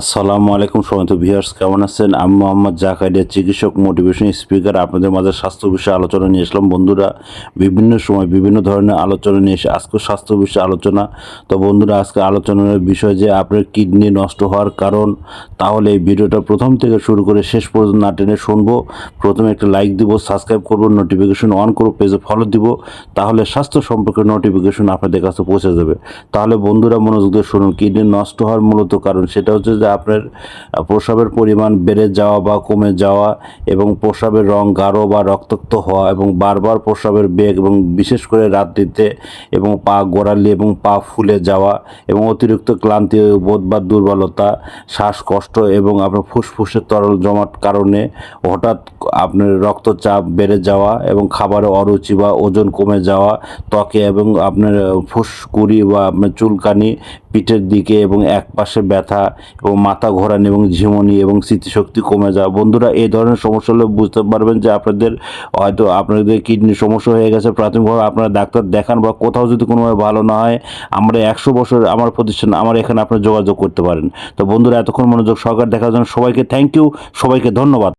আসসালামু আলাইকুম সময় ভিউয়ার্স, কেমন আছেন? আমি মোহাম্মদ জাকারিয়া, চিকিৎসক মোটিভেশন স্পিকার আপনাদের মাঝে স্বাস্থ্য বিষয়ে আলোচনা নিয়ে এসলাম বন্ধুরা, বিভিন্ন সময় বিভিন্ন ধরনের আলোচনা নিয়ে এসে আজকে স্বাস্থ্য বিষয়ে আলোচনা। তো বন্ধুরা, আজকে আলোচনার বিষয় যে আপনার কিডনি নষ্ট হওয়ার কারণ, তাহলে এই ভিডিওটা প্রথম থেকে শুরু করে শেষ পর্যন্ত না টেনে শুনব। প্রথমে একটা লাইক দিব সাবস্ক্রাইব করব নোটিফিকেশন অন করব পেজে ফলো দিব, তাহলে স্বাস্থ্য সম্পর্কে নোটিফিকেশন আপনাদের কাছে পৌঁছে যাবে। তাহলে বন্ধুরা, মনোযোগ দিয়ে শুনুন, কিডনি নষ্ট হওয়ার মূলত কারণ সেটা হচ্ছে যে আপনার আহ, প্রস্রাবের পরিমাণ বেড়ে যাওয়া বা কমে যাওয়া এবং প্রস্রাবের রং গাঢ় বা রক্তাক্ত হওয়া এবং বারবার প্রস্রাবের বেগ এবং বিশেষ করে রাত্রিতে এবং পা গোড়ালি এবং পা ফুলে যাওয়া এবং অতিরিক্ত ক্লান্তি বোধ বা দুর্বলতা শ্বাসকষ্ট এবং আপনার ফুসফুসের তরল জমাট কারণে হঠাৎ আপনার রক্তচাপ বেড়ে যাওয়া এবং খাবারে অরুচি বা ওজন কমে যাওয়া ত্বকে এবং আপনার ফুসকুড়ি বা আপনার চুলকানি পিঠের দিকে এবং এক পাশে ব্যথা এবং মাথা ঘোরানি এবং ঝিমুনি এবং স্মৃতিশক্তি কমে যাওয়া। বন্ধুরা, এই ধরনের সমস্যা হলে বুঝতে পারবেন যে আপনাদের হয়তো আপনাদের কিডনি সমস্যা হয়ে গেছে। প্রাথমিকভাবে আপনারা ডাক্তার দেখান বা কোথাও যদি কোনোভাবে ভালো না হয়, আমরা একশো বছর আমার প্রতিষ্ঠান, আমার এখানে আপনার যোগাযোগ করতে পারেন। তো বন্ধুরা, এতক্ষণ মনোযোগ সহকারে দেখার জন্য সবাইকে থ্যাংক ইউ সবাইকে ধন্যবাদ।